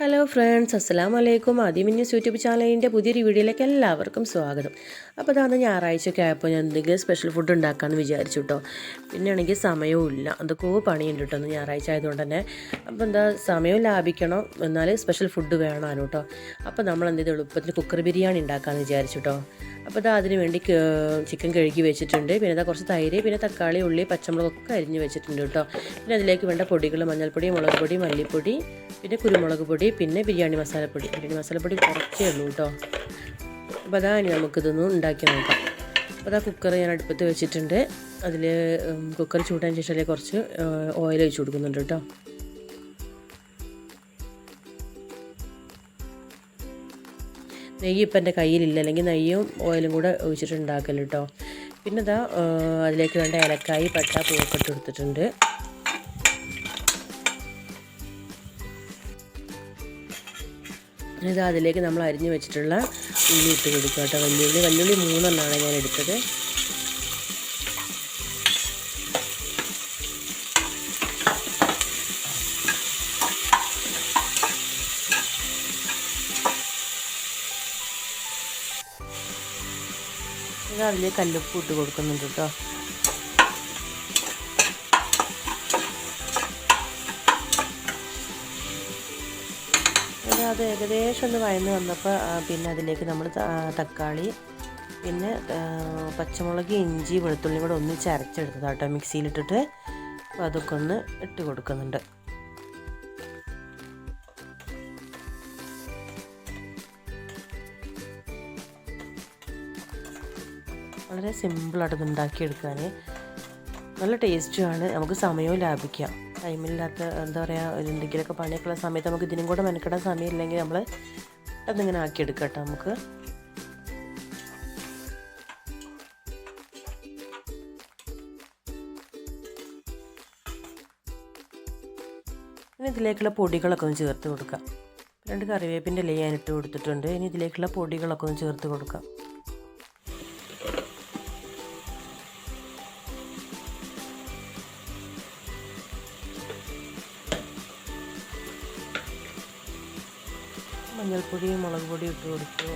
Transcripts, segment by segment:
Hello friends അസ്സാം വലൈക്കും ആദ്യമിന്യൂസ് YouTube ചാനലിന്റെ പുതിയൊരു വീഡിയോയിലേക്ക് എല്ലാവർക്കും സ്വാഗതം. അപ്പോൾ അതാണ് ഞായറാഴ്ചയൊക്കെ ആയപ്പോൾ ഞാൻ എന്തെങ്കിലും സ്പെഷ്യൽ ഫുഡ് ഉണ്ടാക്കാമെന്ന് വിചാരിച്ചു കേട്ടോ പിന്നെ ആണെങ്കിൽ സമയവും ഇല്ല എന്തൊക്കെയോ പണിയുണ്ട് കേട്ടോ ഞായറാഴ്ച ആയതുകൊണ്ട് തന്നെ. അപ്പോൾ എന്താ സമയം ലാഭിക്കണം. എന്നാൽ സ്പെഷ്യൽ ഫുഡ് വേണം കേട്ടോ അപ്പോൾ നമ്മൾ എന്ത് എളുപ്പത്തിൽ കുക്കർ ബിരിയാണി ഉണ്ടാക്കാമെന്ന് വിചാരിച്ചു കേട്ടോ അപ്പോൾ ഇതാ അതിന് വേണ്ടി ചിക്കൻ കഴുകി വെച്ചിട്ടുണ്ട്. പിന്നെ ഇതാ കുറച്ച് തൈര് പിന്നെ തക്കാളി ഉള്ളി പച്ചമുളകൊക്കെ അരിഞ്ഞ് വെച്ചിട്ടുണ്ട് കേട്ടോ പിന്നെ അതിലേക്ക് വേണ്ട പൊടികൾ മഞ്ഞൾപ്പൊടി മുളക് പൊടി മല്ലിപ്പൊടി പിന്നെ കുരുമുളക് പൊടി പിന്നെ ബിരിയാണി മസാലപ്പൊടി. ബിരിയാണി മസാലപ്പൊടി കുറച്ചേ ഉള്ളൂ കേട്ടോ. അപ്പോൾ അതാ ഇനി നമുക്കിതൊന്ന് ഉണ്ടാക്കി നോക്കാം. അപ്പോൾ അതാ കുക്കർ ഞാൻ അടുപ്പത്ത് വെച്ചിട്ടുണ്ട്. അതിൽ കുക്കർ ചൂടാൻ ശേഷം അതിൽ കുറച്ച് ഓയിൽ ഒഴിച്ച് കൊടുക്കുന്നുണ്ട് കേട്ടോ. നെയ്യ് ഇപ്പം എന്റെ കയ്യിലില്ല. അല്ലെങ്കിൽ നെയ്യും ഓയിലും കൂടെ ഒഴിച്ചിട്ടുണ്ടാക്കൽ കേട്ടോ. പിന്നെ ഇതാ അതിലേക്ക് വേണ്ട ഏലക്കായി പട്ട പൂവൊക്കെ ഇട്ട് കൊടുത്തിട്ടുണ്ട്. ഇത് അതിലേക്ക് നമ്മൾ അരിഞ്ഞ് വെച്ചിട്ടുള്ള ഉള്ളി ഇട്ട് കൊടുക്കുക കേട്ടോ. വല്യുള്ളി വല്യുള്ളി മൂന്നെണ്ണമാണ് ഞാൻ എടുത്തത്. അതിലേക്ക് കല്ലുപ്പ് ഇട്ട് കൊടുക്കുന്നുണ്ട് കേട്ടോ. അത് ഏകദേശം ഒന്ന് വഴന്ന് വന്നപ്പോൾ പിന്നെ അതിലേക്ക് നമ്മൾ തക്കാളി പിന്നെ പച്ചമുളക് ഇഞ്ചി വെളുത്തുള്ളി കൂടെ ഒന്നിച്ച് അരച്ചെടുത്തതാണ് കേട്ടോ മിക്സിയിലിട്ടിട്ട്. അപ്പോൾ അതൊക്കെ ഒന്ന് ഇട്ട് കൊടുക്കുന്നുണ്ട്. വളരെ സിമ്പിളായിട്ട് ഇത് ഉണ്ടാക്കിയെടുക്കാൻ നല്ല ടേസ്റ്റുമാണ് നമുക്ക് സമയവും ലാഭിക്കാം. ടൈമില്ലാത്ത എന്താ പറയുക എന്തെങ്കിലുമൊക്കെ പണിയൊക്കെയുള്ള സമയത്ത് നമുക്ക് ഇതിനും കൂടെ മെനക്കെടാൻ സമയമില്ലെങ്കിൽ നമ്മൾ അതിങ്ങനെ ആക്കിയെടുക്കാം കേട്ടോ നമുക്ക്. ഇനി ഇതിലേക്കുള്ള പൊടികളൊക്കെ ഒന്ന് ചേർത്ത് കൊടുക്കാം. രണ്ട് കറിവേപ്പിന്റെ ഇല ഞാൻ കൊടുത്തിട്ടുണ്ട്. ഇനി ഇതിലേക്കുള്ള പൊടികളൊക്കെ ഒന്ന് ചേർത്ത് കൊടുക്കാം. മഞ്ഞൾപ്പൊടി മുളക് പൊടി ഇട്ട് കൊടുത്തു.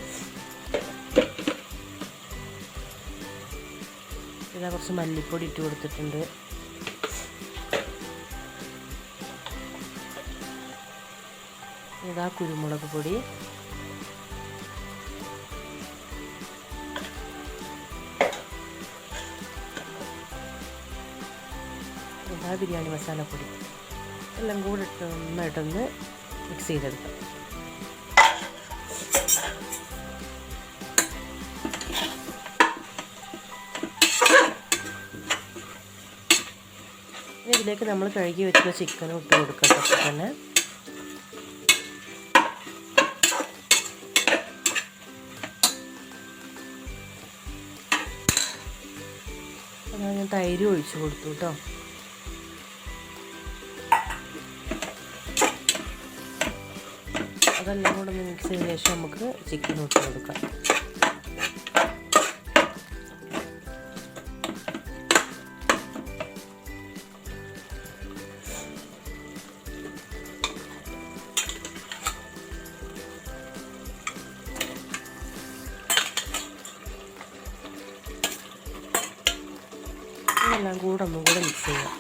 ഇതാ കുറച്ച് മല്ലിപ്പൊടി ഇട്ട് കൊടുത്തിട്ടുണ്ട്. ഇതാ കുരുമുളക് പൊടി. ഇതാ ബിരിയാണി മസാലപ്പൊടി. എല്ലാം കൂടെ ഇട്ട് നന്നായിട്ടൊന്ന് മിക്സ് ചെയ്തെടുക്കാം. ഇതിലേക്ക് നമ്മൾ കഴുകി വെച്ചിട്ട് ചിക്കനും ഇട്ട് കൊടുക്കാം. അപ്പം തന്നെ ഞാൻ തൈര് ഒഴിച്ചു കൊടുത്തു കേട്ടോ. അതെല്ലാം കൂടെ മിക്സ് ചെയ്ത ശേഷം നമുക്ക് ചിക്കൻ ഇട്ട് കൊടുക്കാം. കൂടെ ഒന്നും കൂടെ മിക്സ് ചെയ്യാം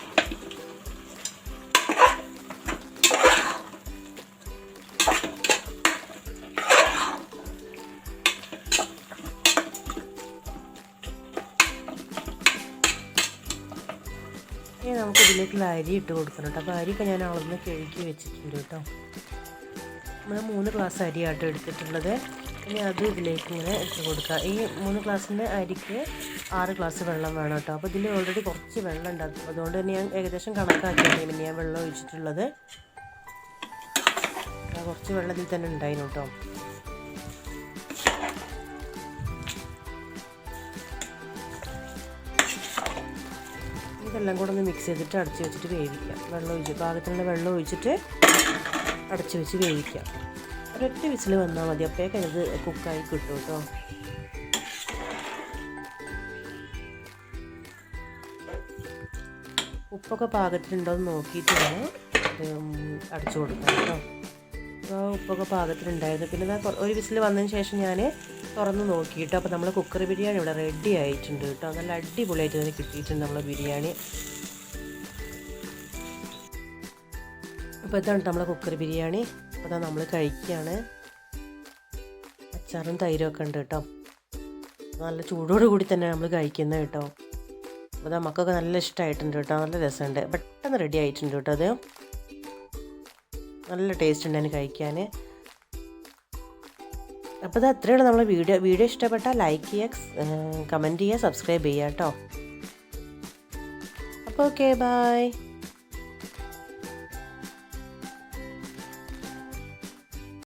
ഇനി നമുക്ക് ഇതിലേക്ക് അരി ഇട്ട് കൊടുക്കണം കേട്ടോ. അപ്പോൾ അരിയൊക്കെ ഞാൻ അളന്ന് കഴുകി വെച്ചിട്ടുണ്ട് കേട്ടോ. നമ്മൾ മൂന്ന് ഗ്ലാസ് അരിയാട്ടോ എടുത്തിട്ടുള്ളത്. ഇനി അത് ഇതിലേക്ക് ഇങ്ങനെ ഇട്ട് കൊടുക്കുക. ഈ മൂന്ന് ഗ്ലാസ്സിന്റെ അരിക്ക് ആറ് ഗ്ലാസ് വെള്ളം വേണം കേട്ടോ. അപ്പോൾ ഇതിൽ ഓൾറെഡി കുറച്ച് വെള്ളം ഉണ്ട് അതുകൊണ്ട് തന്നെ ഞാൻ ഏകദേശം കണക്കാക്കിയാണ് പിന്നെ ഞാൻ വെള്ളം ഒഴിച്ചിട്ടുള്ളത്. കുറച്ച് വെള്ളം ഇതിൽ തന്നെ ഉണ്ടായിരുന്നു കേട്ടോ. ഇതെല്ലാം കൂടെ ഒന്ന് മിക്സ് ചെയ്തിട്ട് അടച്ചു വെച്ചിട്ട് വേവിക്കാം. വെള്ളം ഒഴിച്ച് പാകത്തിനുള്ള വെള്ളം ഒഴിച്ചിട്ട് അടച്ചു വെച്ച് വേവിക്കാം. ഒരൊറ്റ വിസിൽ വന്നാൽ മതി. അപ്പോഴേക്കും ഇത് കുക്കായി കിട്ടും കേട്ടോ. ഉപ്പൊക്കെ പാകത്തിനുണ്ടോ എന്ന് നോക്കിയിട്ട് വേണം അടച്ചു കൊടുക്കാം കേട്ടോ. അപ്പോൾ ഉപ്പൊക്കെ പാകത്തിനുണ്ടായിരുന്നു പിന്നെ ഞാൻ ഒരു വിസിൽ വന്നതിന് ശേഷം ഞാൻ തുറന്ന് നോക്കിയിട്ട് അപ്പോൾ നമ്മൾ കുക്കർ ബിരിയാണി ഇവിടെ റെഡി ആയിട്ടുണ്ട് കേട്ടോ. നല്ല അടിപൊളിയായിട്ട് തന്നെ കിട്ടിയിട്ടുണ്ട് നമ്മളെ ബിരിയാണി. അപ്പോൾ ഇതാണ് നമ്മളെ കുക്കർ ബിരിയാണി. അപ്പോൾ നമ്മൾ കഴിക്കുകയാണ് അച്ചാറും തൈരും ഒക്കെ ഉണ്ട് കേട്ടോ. നല്ല ചൂടോട് കൂടി തന്നെ നമ്മൾ കഴിക്കുന്നത് കേട്ടോ. അപ്പോൾ നമുക്കൊക്കെ നല്ല ഇഷ്ടമായിട്ടുണ്ട് കേട്ടോ. നല്ല രസമുണ്ട്. പെട്ടെന്ന് റെഡി ആയിട്ടുണ്ട് കേട്ടോ അത്. നല്ല ടേസ്റ്റ് ഉണ്ട് അതിന് കഴിക്കാൻ അപ്പോൾ ഇത് അത്രയാണ് നമ്മളെ വീഡിയോ. വീഡിയോ ഇഷ്ടപ്പെട്ടാൽ ലൈക്ക് ചെയ്യുക കമന്റ് ചെയ്യുക സബ്സ്ക്രൈബ് ചെയ്യുക കേട്ടോ. അപ്പോൾ ഓക്കെ ബായ്